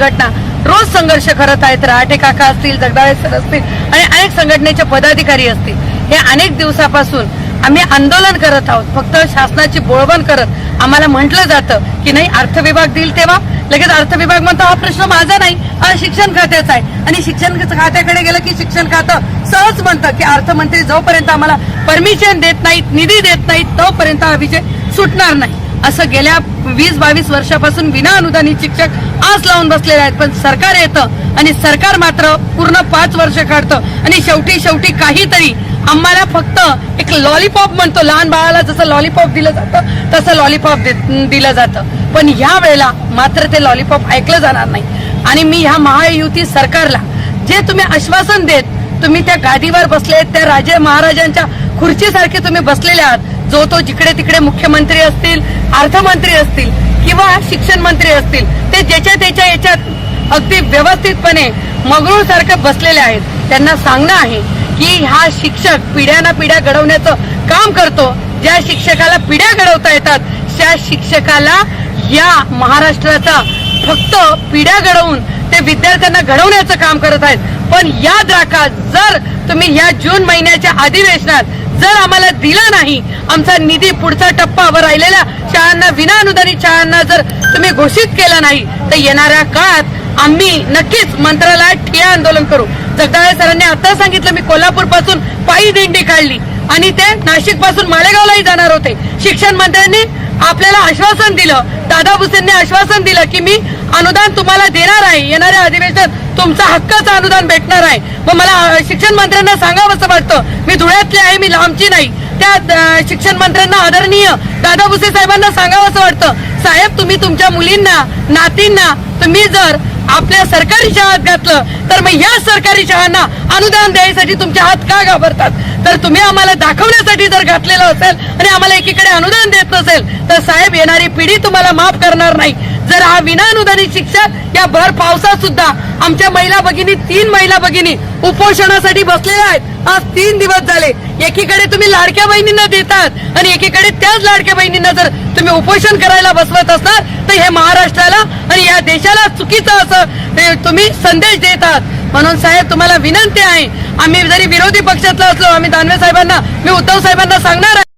संघटना रोज संघर्ष करत आहेत. रहाटे काका असतील जगदाळे सर असतील आणि अनेक संघटनेचे पदाधिकारी असतील. हे अनेक दिवसापासून आम्ही आंदोलन करत आहोत. फक्त शासनाची बोळवण करत आम्हाला म्हटलं जातं की नाही अर्थ विभाग देईल तेव्हा. लगेच अर्थ विभाग म्हणतो हा प्रश्न माझा नाही हा शिक्षण खात्याचा आहे. आणि शिक्षण खात्याकडे गेलं की शिक्षण खातं सहज म्हणतं की अर्थमंत्री जोपर्यंत आम्हाला परमिशन देत नाहीत निधी देत नाहीत तोपर्यंत हा विषय सुटणार नाही. असं गेल्या वीस बावीस वर्षापासून विना अनुदानित शिक्षक आज लावून बसलेले आहेत. पण सरकार येतं आणि सरकार मात्र पूर्ण पाच वर्ष काढतं. आणि शेवटी शेवटी काहीतरी आम्हाला फक्त एक लॉलीपॉप म्हणतो. लहान बाळाला जसं लॉलीपॉप दिलं जातं तसं लॉलीपॉप दिलं जातं. पण ह्या वेळेला मात्र ते लॉलीपॉप ऐकलं जाणार नाही. आणि मी ह्या महायुती सरकारला जे तुम्ही आश्वासन देत तुम्ही त्या गादीवर बसले त्या राजे महाराजांच्या खुर्चीसारखे तुम्ही बसलेले आहात जो तो जिकडे तिकडे मुख्यमंत्री असतील अर्थमंत्री असतील किंवा शिक्षण मंत्री असतील ते ज्याच्या त्याच्या याच्यात अगदी व्यवस्थितपणे मगरूळ सारखे बसलेले आहेत. त्यांना सांगणं आहे की हा शिक्षक पिढ्याना पिढ्या घडवण्याचं काम करतो. ज्या शिक्षकाला पिढ्या घडवता येतात त्या शिक्षकाला या महाराष्ट्राचा फक्त पिढ्या घडवून ते विद्यार्थ्यांना घडवण्याचं काम करत आहेत. पण याद राखा जर तुम्ही या जून महिन्याच्या अधिवेशनात जर आम्हाला दिला नाही आमचा निधी पुढचा टप्पा वर राहिलेल्या शाळांना विनाअनुदानित शाळांना जर तुम्ही घोषित केलं नाही तर येणाऱ्या काळात आम्ही नक्कीच मंत्रालयात ठिया आंदोलन करू. जगदाळे सरांनी आता सांगितलं मी कोल्हापूरपासून पायी दिंडी काढली आणि ते नाशिकपासून मालेगावलाही जाणार होते. शिक्षण मंत्र्यांनी आपल्याला आश्वासन दिलं दादा भुसेंनी आश्वासन दिलं की मी अनुदान तुम्हाला देणार आहे. येणाऱ्या अधिवेशनात तुमचा हक्काचं अनुदान भेटणार आहे. मग मला शिक्षण मंत्र्यांना सांगावंसं वाटतं मी धुळ्यातली आहे मी लांबची नाही. त्या शिक्षण मंत्र्यांना आदरणीय दादा भुसे साहेबांना सांगावंसं वाटतं. साहेब तुम्ही तुमच्या मुलींना नातींना तुम्ही जर आपल्या सरकारी शाळात घातलं तर मग या सरकारी शाळांना अनुदान द्यायसाठी तुमचे हात का घाबरतात? तर तुम्ही आम्हाला दाखवण्यासाठी जर घातलेलं असेल आणि आम्हाला एकीकडे अनुदान देत नसेल तर साहेब येणारी पिढी तुम्हाला माफ करणार नाही. जर हा विना अनुदानित शिक्षक या भर पावसात सुद्धा आमच्या महिला भगिनी तीन महिला भगिनी उपोषणासाठी बसलेल्या आहेत. आज तीन दिवस झाले. एकीकडे तुम्ही लाडक्या बहिणींना देतात आणि एकीकडे त्याच लाडक्या बहिणींना जर तुम्ही उपोषण करायला बसवत असणार तर हे महाराष्ट्राला आणि या देशाला चुकीचं असं तुम्ही संदेश देतात. म्हणून साहेब तुम्हाला विनंती आहे आम्ही जरी विरोधी पक्षातला असलो आम्ही दानवे साहेबांना मी उद्धव साहेबांना सांगणार आहे.